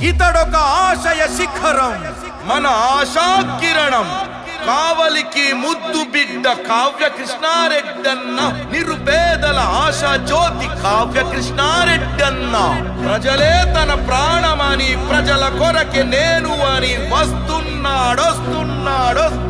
ఇతడొక ఆశయ శిఖరం మన ఆశా కిరణం కావలికి ముద్దు బిడ్డ కావ్య కృష్ణారెడ్డన్న నిరుపేదల ఆశా జ్యోతి కావ్య కృష్ణారెడ్డన్న. ప్రజలే తన ప్రాణమని ప్రజల కొరకే నేను అని వస్తున్నాడొస్తున్నాడొస్తు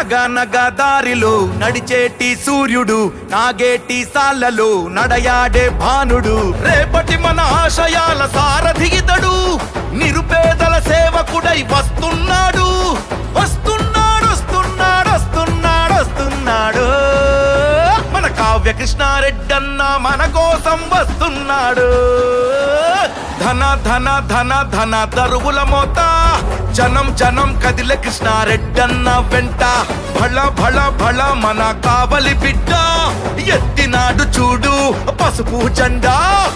ఏనగనగా దారిలో నడిచేటి సూర్యుడు నాగేటి సాలలో నడయాడే భానుడు. రేపటి మన ఆశయాల సారథిగితడు నిరుపేదల సేవకుడై వస్తున్నాడు. వస్తున్నాడు వస్తున్నాడు వస్తున్నాడు వస్తున్నాడు. మన కావ్య కృష్ణారెడ్డన్న మన కోసం వస్తున్నాడు. ధన ధన ధన ధన దరువుల మోతా. జనం జనం కదిలే కృష్ణారెడ్డన్న వెంట. భళ భళ భళ మన కావలి బిడ్డ. ఎత్తినాడు చూడు పసుపు జెండా.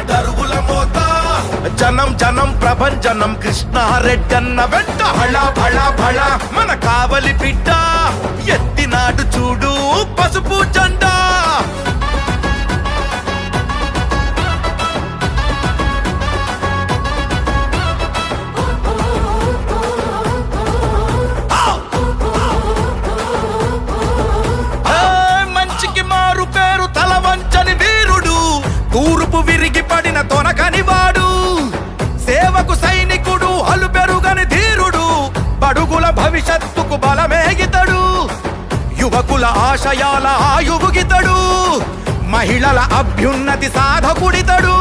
దరువుల మోత. జనం జనం ప్రభంజనం కృష్ణారెడ్డన్న వెంట. భళ భళ భళ మన కావలి బిడ్డ. ఎత్తినాడు చూడు పసుపు జెండా. యువకుల ఆశయాల ఆయువుగితడు మహిళల అభ్యున్నతి సాధకుడితడు.